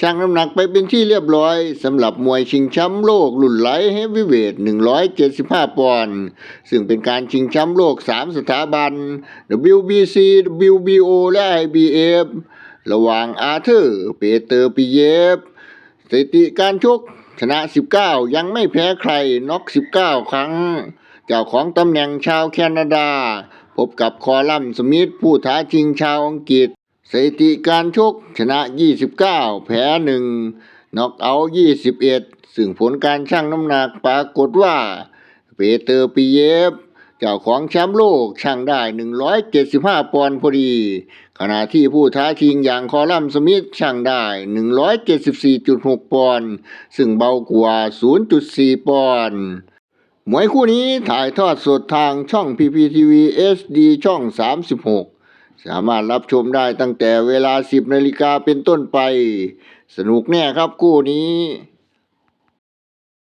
ชั่งน้ำหนักไปเป็นที่เรียบร้อยสำหรับมวยชิงแชมป์โลกรุ่นไลท์เฮฟวีเวท 175 ปอนด์ซึ่งเป็นการชิงแชมป์โลก 3 สถาบัน WBC WBO และ IBF ระหว่างอาร์เธอร์ เปเตอร์ปิเยฟสถิติการชกชนะ 19 ยังไม่แพ้ใครน็อก 19 ครั้ง เจ้าของตำแหน่งชาวแคนาดา พบกับคอลัมน์สมิธผู้ท้าชิงชาวอังกฤษ สถิติการชกชนะ 29 แพ้1น็อกเอาท์21 ซึ่งผลการชั่งน้ำหนักปรากฏว่าเปเตอร์ปิเยฟเจ้าของแชมป์โลกชั่งได้ 175 ปอนด์พอดี ขณะที่ผู้ท้าชิงอย่างคอลัมสมิธชั่งได้ 174.6 ปอนด์ซึ่งเบากว่า 0.4 ปอนด์มวยคู่นี้ถ่ายทอดสดทางช่อง PPTV SD ช่อง 36 สามารถรับชมได้ตั้งแต่เวลา 10นาฬิกาเป็นต้นไป สนุกแน่ครับคู่นี้